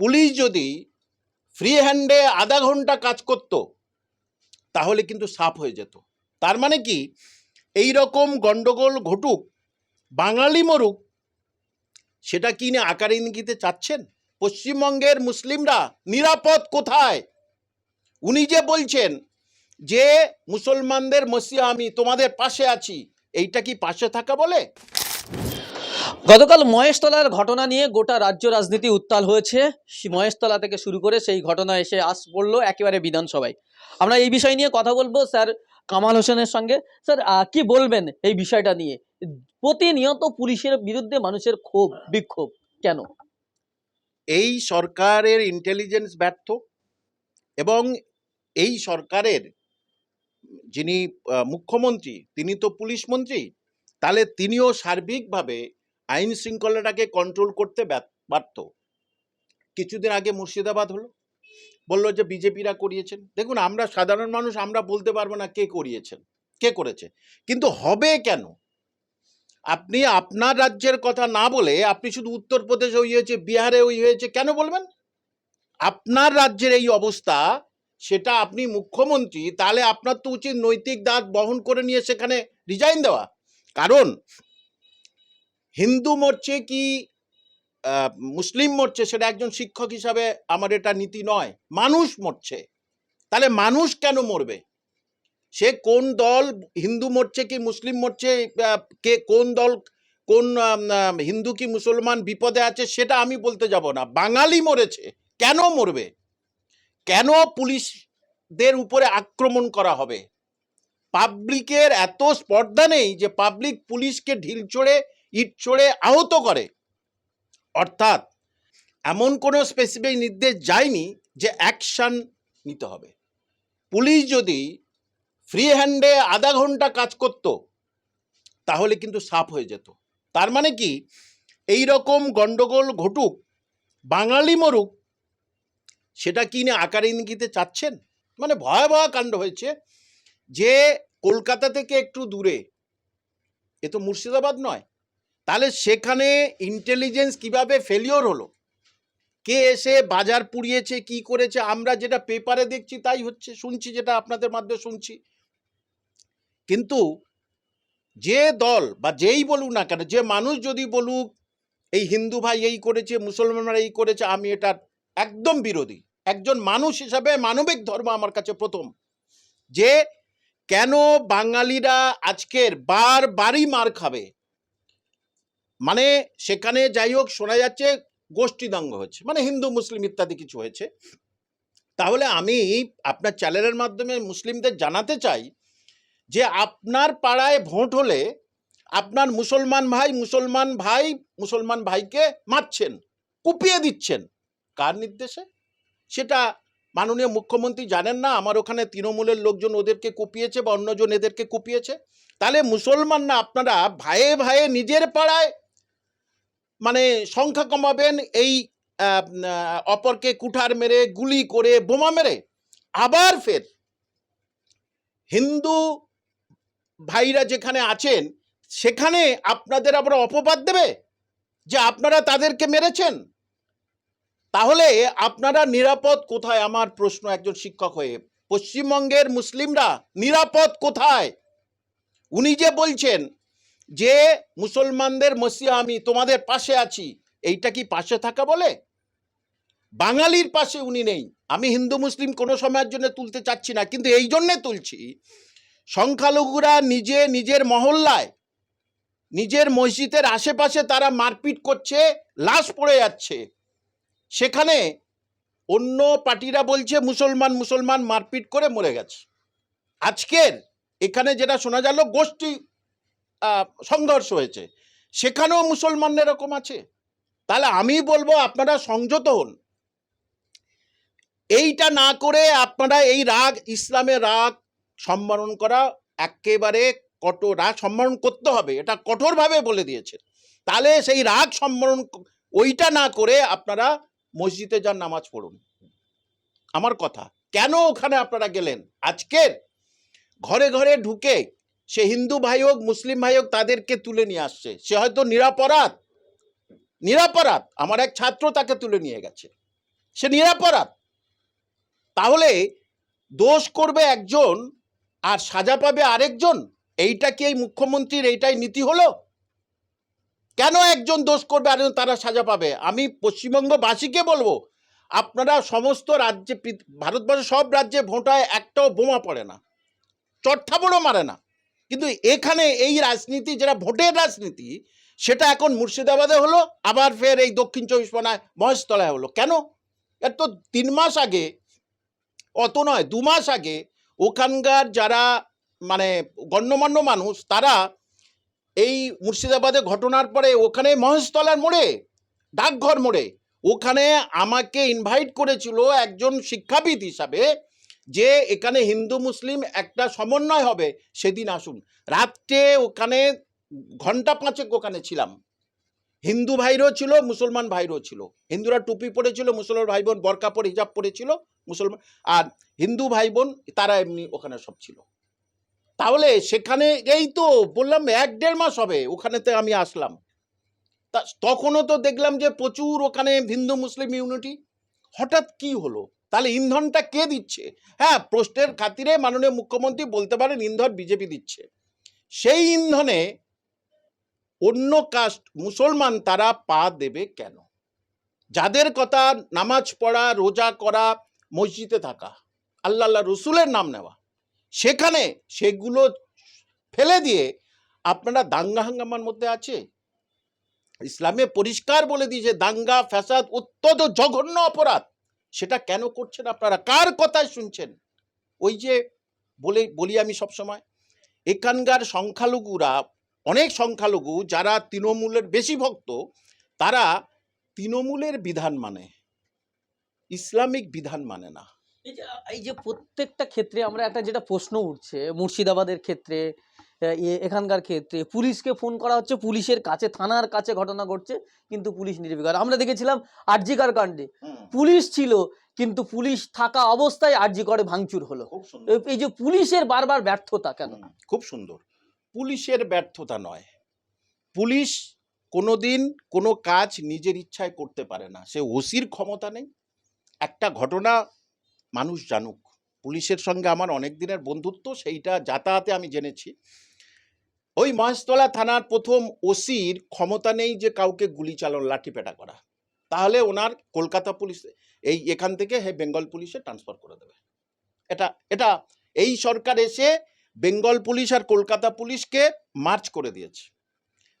Police যদি free হ্যান্ডে আধা ঘণ্টা কাজ করত, তাহলে কিন্তু সাফ হয়ে যেত। তার মানে কি? এই রকম গণ্ডগোল ঘটুক, বাঙালি মরুক, সেটা কি না আকার ইঙ্গিতে চাচ্ছেন? পশ্চিমবঙ্গের মুসলিমরা নিরাপদ কোথায়? উনি যে বলছেন যে, মুসলমানদের মসিয়া আমি তোমাদের পাশে আছি এইটা কি পাশে থাকা বলে? গতকাল মহেশতলার ঘটনা নিয়ে গোটা রাজ্য রাজনীতি উত্তাল হয়েছে। মহেশতলা থেকে শুরু করে সেই ঘটনা এসে আস পড়ল একেবারে বিধানসভায়। আমরা এই বিষয় নিয়ে কথা বলব স্যার কামাল হোসেনের সঙ্গে। স্যার কি বলবেন এই বিষয়টা নিয়ে? প্রতিনিয়ত পুলিশের বিরুদ্ধে মানুষের ক্ষোভ, বিক্ষোভ, কেন? এই সরকারের ইন্টেলিজেন্স ব্যর্থ এবং এই সরকারের যিনি মুখ্যমন্ত্রী, তিনি তো পুলিশ মন্ত্রী, তাহলে তিনিও সার্বিকভাবে আইন শৃঙ্খলাটাকে কন্ট্রোল করতে পারত। কিছুদিন আগে মুর্শিদাবাদ হলো। বলল যে বিজেপিরা করিয়েছেন। দেখুন, আমরা সাধারণ মানুষ, আমরা বলতে পারব না কে করিয়েছেন, কে করেছে। কিন্তু হবে কেন? আপনি আপনার রাজ্যের কথা না বলে আপনি শুধু উত্তরপ্রদেশে ওই হয়েছে, বিহারে ওই হয়েছে, কেন বলবেন? আপনার রাজ্যের এই অবস্থা, সেটা আপনি মুখ্যমন্ত্রী, তাহলে আপনার তো উচিত নৈতিক দাঁত বহন করে নিয়ে সেখানে রিজাইন দেওয়া। কারণ হিন্দু মরছে কি মুসলিম মরছে সেটা একজন শিক্ষক হিসাবে আমার এটা নীতি নয়। মানুষ মরছে তাহলে মানুষ কেন মরবে? সে কোন দল হিন্দু মরছে কি মুসলিম মরছে কে কোন দল, কোন হিন্দু কি মুসলমান বিপদে আছে সেটা আমি বলতে যাব না। বাঙালি মরেছে, কেন মরবে? কেন পুলিশদের উপরে আক্রমণ করা হবে? পাবলিকের এত স্পর্ধা নেই যে পাবলিক পুলিশকে ঢিল চড়ে ইট চড়ে আহত করে। অর্থাৎ, এমন কোনো স্পেসিফিক নির্দেশ যায়নি যে অ্যাকশন নিতে হবে। পুলিশ যদি ফ্রি হ্যান্ডে আধা ঘণ্টা কাজ করত, তাহলে কিন্তু সাফ হয়ে যেত। তার মানে কি? এই রকম গন্ডগোল ঘটুক, বাঙালি মরুক, সেটা কি না আকার ইঙ্গিতে চাচ্ছেন? মানে ভয়াবহ কাণ্ড হয়েছে যে কলকাতা থেকে একটু দূরে, এ তো মুর্শিদাবাদ নয় তাহলে সেখানে ইন্টেলিজেন্স কীভাবে ফেলিওর হলো? কে এসে বাজার পুড়িয়েছে, কি করেছে? আমরা যেটা পেপারে দেখছি তাই হচ্ছে, শুনছি যেটা আপনাদের মাধ্যমে শুনছি। কিন্তু যে দল বা যেই বলুক না কেন, যে মানুষ যদি বলুক, এই হিন্দু ভাই এই করেছে, মুসলমানরা এই করেছে, আমি এটা একদম বিরোধী। একজন মানুষ হিসাবে মানবিক ধর্ম আমার কাছে প্রথম। যে কেন বাঙালিরা আজকের বার বারই মার খাবে? মানে সেখানে যাই হোক, শোনা যাচ্ছে গোষ্ঠীদাঙ্গ হচ্ছে মানে হিন্দু, মুসলিম ইত্যাদি কিছু হয়েছে। তাহলে আমি আপনার চ্যানেলের মাধ্যমে মুসলিমদের জানাতে চাই যে আপনার পাড়ায় ভোট হলে আপনার মুসলমান ভাই মুসলমান ভাই, মুসলমান ভাইকে মারছেন, কুপিয়ে দিচ্ছেন। কার নির্দেশে? সেটা মাননীয় মুখ্যমন্ত্রী জানেন না, আমার ওখানে তৃণমূলের লোকজন ওদেরকে কুপিয়েছে বা অন্যজন এদেরকে কুপিয়েছে। তাহলে মুসলমান না আপনারা ভাইয়ে ভাইয়ে নিজের পাড়ায় মানে সংখ্যা কমাবেন, এই অপরকে কুঠার মেরে গুলি করে বোমা মেরে, আবার ফের হিন্দু ভাইরা যেখানে আছেন, সেখানে আপনাদের আবার অপবাদ দেবে যে আপনারা তাদেরকে মেরেছেন। তাহলে আপনারা নিরাপদ কোথায়? আমার প্রশ্ন একজন শিক্ষক হয়ে, পশ্চিমবঙ্গের মুসলিমরা নিরাপদ কোথায়? উনি যে বলছেন যে মুসলমানদের মসিয়া আমি তোমাদের পাশে আছি, এইটা কি পাশে থাকা বলে? বাঙালির পাশে উনি নেই। আমি হিন্দু, মুসলিম কোনো সময়ের জন্য তুলতে চাচ্ছি না, কিন্তু এই জন্যে তুলছি। সংখ্যালঘুরা নিজে নিজের মহল্লায়, নিজের মসজিদের আশেপাশে তারা মারপিট করছে, লাশ পড়ে যাচ্ছে। সেখানে অন্য পার্টিরা বলছে, মুসলমান মুসলমান মারপিট করে মরে গেছে। আজকের এখানে যেটা শোনা গেল, গোষ্ঠী সংঘর্ষ হয়েছে। সেখানেও মুসলমান এরকম আছে। তাহলে আমি বলব আপনারা সংযত হন। এইটা না করে আপনারা এই রাগ, ইসলামের রাগ সম্মানন করা একেবারে কঠোর রাগ সম্মানন করতে হবে। এটা কঠোরভাবে বলে দিয়েছে তাহলে সেই রাগ সম্মানন ক- ওইটা না করে আপনারা মসজিদে যান, নামাজ পড়ুন। আমার কথা। কেন ওখানে আপনারা গেলেন? আজকের ঘরে ঘরে ঢুকে সে হিন্দু ভাই হোক, মুসলিম ভাই হোক, তাদেরকে তুলে নিয়ে আসছে। সে হয়তো নিরাপরাধ। নিরাপরাধ। আমার এক ছাত্র তাকে তুলে নিয়ে গেছে। সে নিরাপরাধ। তাহলে দোষ করবে একজন আর সাজা পাবে আরেকজন? এইটা কি এই মুখ্যমন্ত্রীর এইটাই নীতি হলো? কেন একজন দোষ করবে আর তারা সাজা পাবে? আমি পশ্চিমবঙ্গবাসীকে বলব, আপনারা সমস্ত রাজ্যে, ভারতবর্ষের সব রাজ্যে ভোটায় একটাও বোমা পড়ে না। চট্টাবড়ও মারে না। কিন্তু এখানে এই রাজনীতি, যেটা ভোটের রাজনীতি, সেটা এখন মুর্শিদাবাদে হলো, আবার ফের এই দক্ষিণ চব্বিশ পরগনায় মহেশতলায় হলো। কেন? এর তো তিন মাস আগে, অত নয়, দু মাস আগে ওখানকার যারা মানে গণ্যমান্য মানুষ, তারা এই মুর্শিদাবাদে ঘটনার পরে ওখানে মহেশতলার মোড়ে, ডাকঘর মোড়ে, ওখানে আমাকে ইনভাইট করেছিল একজন শিক্ষাবিদ হিসাবে যে এখানে হিন্দু মুসলিম একটা সমন্বয় হবে সেদিন আসুন। রাত্রে ওখানে ঘণ্টা পাঁচেক ওখানে ছিলাম। হিন্দু ভাইরও ছিল, মুসলমান ভাইরও ছিল। হিন্দুরা টুপি পরেছিল, মুসলমান ভাই বোন বরকা পরে, হিজাব পরেছিল, মুসলমান আর হিন্দু ভাই বোন তারা এমনি ওখানে সব ছিল। তাহলে সেখানে এই তো বললাম এক দেড় মাস হবে, ওখানেতে আমি আসলাম। তা তখনও তো দেখলাম যে প্রচুর ওখানে হিন্দু মুসলিম ইউনিটি। হঠাৎ কি হলো? তাহলে ইন্ধনটা কে দিচ্ছে? হ্যাঁ প্রশ্নের খাতিরে মাননীয় মুখ্যমন্ত্রী বলতে পারেন ইন্ধন বিজেপি দিচ্ছে। সেই ইন্ধনে অন্য কাস্ট মুসলমান তারা পা দেবে কেন? যাদের কথা নামাজ পড়া, রোজা করা, মসজিদে থাকা আল্লাহ আল্লাহ রসুলের নাম নেওয়া, সেখানে সেগুলো ফেলে দিয়ে আপনারা দাঙ্গা হাঙ্গামার মধ্যে আছে? ইসলামে পরিষ্কার বলে দিয়েছে, দাঙ্গা, ফ্যাসাদ অত্যন্ত জঘন্য অপরাধ। সেটা কেন করছেন আপনারা? কার কথায় শুনছেন? ওই যে বলে, বলি আমি সব সময় এখানকার সংখ্যালঘুরা, অনেক সংখ্যালঘু যারা তৃণমূলের বেশি ভক্ত, তারা তৃণমূলের বিধান মানে ইসলামিক বিধান মানে না। এই যে প্রত্যেকটা ক্ষেত্রে আমরা একটা যেটা প্রশ্ন উঠছে, মুর্শিদাবাদের ক্ষেত্রে এখানকার ক্ষেত্রে। পুলিশকে ফোন করা হচ্ছে পুলিশের কাছে থানার কাছে ঘটনা ঘটছে কিন্তু পুলিশ নির্বিকার। আমরা দেখেছিলাম আরজিকার কাণ্ডে। পুলিশ ছিল কিন্তু পুলিশ থাকা অবস্থায় আরজি করে ভাঙচুর হলো। এই- যে পুলিশের বারবার ব্যর্থতা কেন? খুব সুন্দর। পুলিশের ব্যর্থতা নয়। পুলিশ কোনোদিন কোনো কাজ নিজের ইচ্ছায় করতে পারে না। সে ওসির ক্ষমতা নেই। একটা ঘটনা মানুষ জানুক। পুলিশের সঙ্গে আমার অনেক দিনের বন্ধুত্ব সেইটা যাতায়াতে আমি জেনেছি। ওই মহেশতলা থানার প্রথম ওসির ক্ষমতা নেই যে কাউকে গুলি চালন লাঠিপেটা করা। তাহলে ওনার কলকাতা পুলিশ এই এখান থেকে হে বেঙ্গল পুলিশে ট্রান্সফার করে দেবে। এটা এটা এই সরকার এসে বেঙ্গল পুলিশ আর কলকাতা পুলিশকে মার্চ করে দিয়েছে।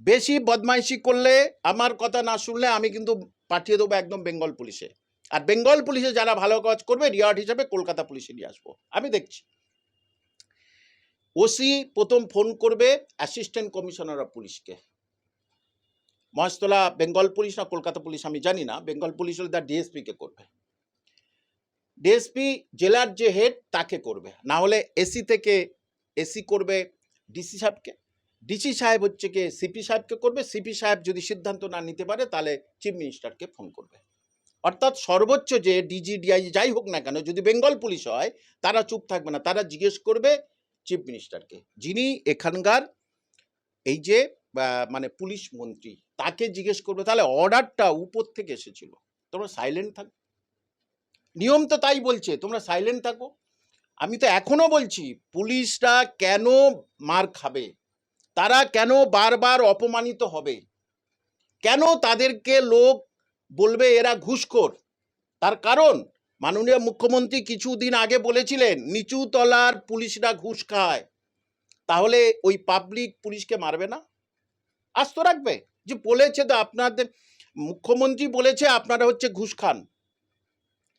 বেশি বদমাইশি করলে, আমার কথা না শুনলে আমি কিন্তু পাঠিয়ে দেবো একদম বেঙ্গল পুলিশে। আর বেঙ্গল পুলিশে যারা ভালো কাজ করবে রিওয়ার্ড হিসাবে কলকাতা পুলিশে নিয়ে আসব। আমি দেখছি। ওসি প্রথম ফোন করবে অ্যাসিস্ট্যান্ট কমিশনার অফ পুলিশকে। মহেশতলা বেঙ্গল পুলিশ না কলকাতা পুলিশ আমি জানি না, বেঙ্গল পুলিশ হলে তার ডিএসপিকে করবে। ডিএসপি জেলার যে হেড তাকে করবে, না হলে এসি থেকে এসি করবে ডিসি সাহেবকে। ডিসি সাহেব হচ্ছে কি? সিপি সাহেবকে করবে, সিপি সাহেব যদি সিদ্ধান্ত না নিতে পারে তাহলে চিফ মিনিস্টারকে ফোন করবে। অর্থাৎ সর্বোচ্চ যে ডিজি ডিআই যাই হোক না কেন, যদি বেঙ্গল পুলিশ হয়, তারা চুপ থাকবে না, তারা জিজ্ঞেস করবে চিফ মিনিস্টারকে যিনি এখানকার এই যে মানে পুলিশ মন্ত্রী, তাকে জিজ্ঞেস করবে, তাহলে অর্ডারটা উপর থেকে এসেছিল। তোমরা সাইলেন্ট থাকো। নিয়ম তো তাই বলছে, তোমরা সাইলেন্ট থাকো। আমি তো এখনও বলছি, পুলিশরা কেন মার খাবে? তারা কেন বারবার অপমানিত হবে? কেন তাদেরকে লোক বলবে এরা ঘুষখোর? তার কারণ মাননীয় মুখ্যমন্ত্রী কিছুদিন আগে বলেছিলেন, নিচু তলার পুলিশরা ঘুষ খায়। তাহলে ওই পাবলিক পুলিশকে মারবে না? আস্ত রাখবে? যে বলেছে তো আপনাদের, মুখ্যমন্ত্রী বলেছে আপনারা হচ্ছে ঘুষ খান।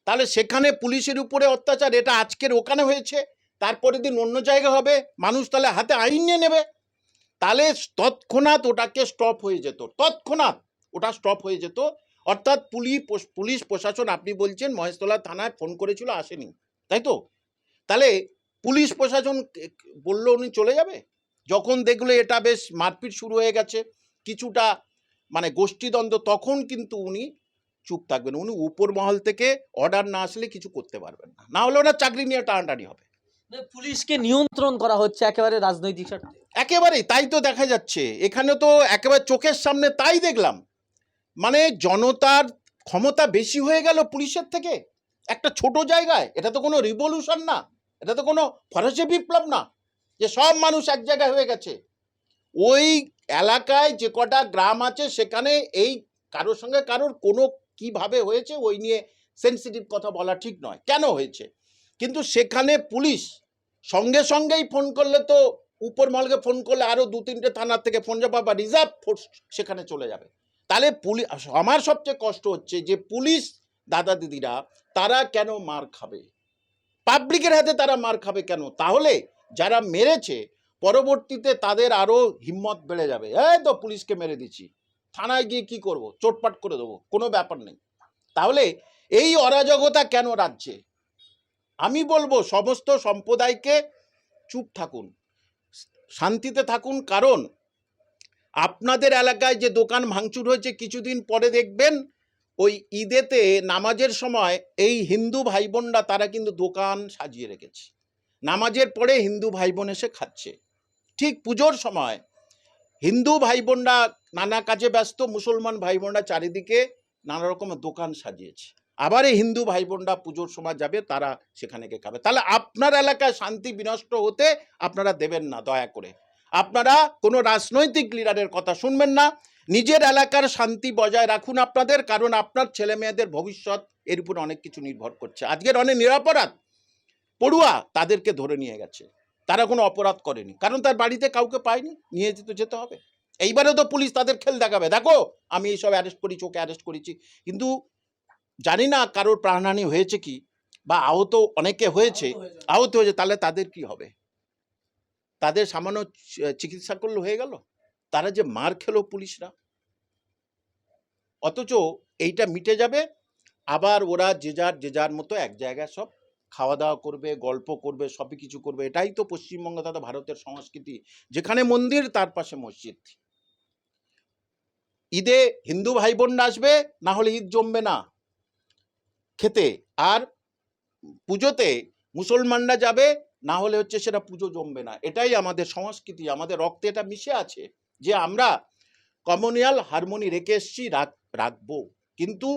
তাহলে সেখানে পুলিশের উপরে অত্যাচার, এটা আজকের ওখানে হয়েছে তারপরের দিন অন্য জায়গা হবে, মানুষ তাহলে হাতে আইন নিয়ে নেবে। তাহলে তৎক্ষণাৎ ওটাকে স্টপ হয়ে যেত, তৎক্ষণাৎ ওটা স্টপ হয়ে যেত। অর্থাৎ পুলিশ পুলিশ প্রশাসন আপনি বলছেন মহেশতলা থানায় ফোন করেছিল আসেনি। তাই তো? তাহলে পুলিশ প্রশাসন বলল উনি চলে যাবে? যখন দেখল এটা বেশ মারপিট শুরু হয়ে গেছে কিছুটা মানে গোষ্ঠীদ্বন্দ্ব তখন কিন্তু উনি চুপ থাকবেন। উনি উপর মহল থেকে অর্ডার না আসলে কিছু করতে পারবেন না। না হলে ওনার চাকরি নিয়ে টানাটানি হবে। পুলিশকে নিয়ন্ত্রণ করা হচ্ছে একেবারে রাজনৈতিক স্বার্থে। একেবারেই তাই তো দেখা যাচ্ছে। এখানে তো একেবারে চোখের সামনে তাই দেখলাম। মানে জনতার ক্ষমতা বেশি হয়ে গেল পুলিশের থেকে? একটা ছোট জায়গায়? এটা তো কোনো রিভলিউশন না। এটা তো কোনো ফরাসি বিপ্লব না। যে সব মানুষ এক জায়গায় হয়ে গেছে। ওই এলাকায় যে কটা গ্রাম আছে, সেখানে এই কারোর সঙ্গে কারোর কোনো কীভাবে হয়েছে, ওই নিয়ে সেন্সিটিভ কথা বলা ঠিক নয়। কেন হয়েছে? কিন্তু সেখানে পুলিশ সঙ্গে সঙ্গেই ফোন করলে তো উপর মহলকে ফোন করলে আরও দু তিনটে থানার থেকে ফোন যাবে বা রিজার্ভ ফোর্স সেখানে চলে যাবে। তাহলে পুলিশ আমার সবচেয়ে কষ্ট হচ্ছে যে পুলিশ দাদা দিদিরা তারা কেন মার খাবে? পাবলিকের হাতে তারা মার খাবে কেন? তাহলে যারা মেরেছে, পরবর্তীতে তাদের আরও হিম্মত বেড়ে যাবে। এই তো পুলিশকে মেরে দিচ্ছি। থানায় গিয়ে কি করব? চোটপাট করে দেবো, কোনো ব্যাপার নেই। তাহলে এই অরাজকতা কেন রাজ্যে? আমি বলব সমস্ত সম্প্রদায়কে চুপ থাকুন, শান্তিতে থাকুন। কারণ আপনাদের এলাকায় যে দোকান ভাঙচুর হয়েছে, কিছুদিন পরে দেখবেন ওই ঈদেতে নামাজের সময় এই হিন্দু ভাই বোনরা তারা কিন্তু দোকান সাজিয়ে রেখেছে। নামাজের পরে হিন্দু ভাই বোন এসে খাচ্ছে। ঠিক পুজোর সময় হিন্দু ভাই বোনরা নানা কাজে ব্যস্ত, মুসলমান ভাই বোনরা চারিদিকে নানা রকমের দোকান সাজিয়েছে। আবার এই হিন্দু ভাই বোনরা পুজোর সময় যাবে, তারা সেখানে গিয়ে খাবে। তাহলে আপনার এলাকায় শান্তি বিনষ্ট হতে আপনারা দেবেন না, দয়া করে। আপনারা কোনো রাজনৈতিক লিডারের কথা শুনবেন না। নিজের এলাকার শান্তি বজায় রাখুন আপনাদের কারণ আপনার ছেলে মেয়েদের ভবিষ্যৎ এর উপর অনেক কিছু নির্ভর করছে। আজকের অনেক নিরাপরাধ পড়ুয়া তাদেরকে ধরে নিয়ে গেছে। তারা কোনো অপরাধ করেনি কারণ তার বাড়িতে কাউকে পায়নি নিয়ে যেতে যেতে হবে। এইবারে তো পুলিশ তাদের খেল দেখাবে। দেখো আমি এইসব অ্যারেস্ট করেছি ওকে অ্যারেস্ট করেছি। কিন্তু জানি না কারোর প্রাণহানি হয়েছে কি বা আহত অনেকে হয়েছে আহত হয়েছে তাহলে তাদের কি হবে? তাদের সামান্য চিকিৎসা করলে হয়ে গেল? তারা যে মার খেলো পুলিশরা। অথচ এইটা মিটে যাবে, আবার ওরা যে যার যে যার মতো এক জায়গায় সব খাওয়া দাওয়া করবে, গল্প করবে, সবই কিছু করবে। এটাই তো পশ্চিমবঙ্গ তথা ভারতের সংস্কৃতি। যেখানে মন্দির, তার পাশে মসজিদ। ঈদে হিন্দু ভাই বোনরা আসবে, না হলে ঈদ জমবে না। খেতে। আর পুজোতে মুসলমানরা যাবে না হলে হচ্ছে সেটা পুজো জমবে না। এটাই আমাদের সংস্কৃতি, আমাদের রক্তে এটা মিশে আছে যে আমরা কমনিয়াল হারমোনি রেখে এসছি রাখ রাখব। কিন্তু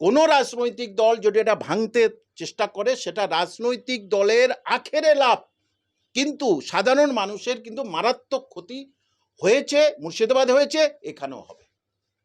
কোনো রাজনৈতিক দল যদি এটা ভাঙতে চেষ্টা করে, সেটা রাজনৈতিক দলের আখেরে লাভ। কিন্তু সাধারণ মানুষের কিন্তু মারাত্মক ক্ষতি হয়েছে, মুর্শিদাবাদ হয়েছে, এখানেও হবে।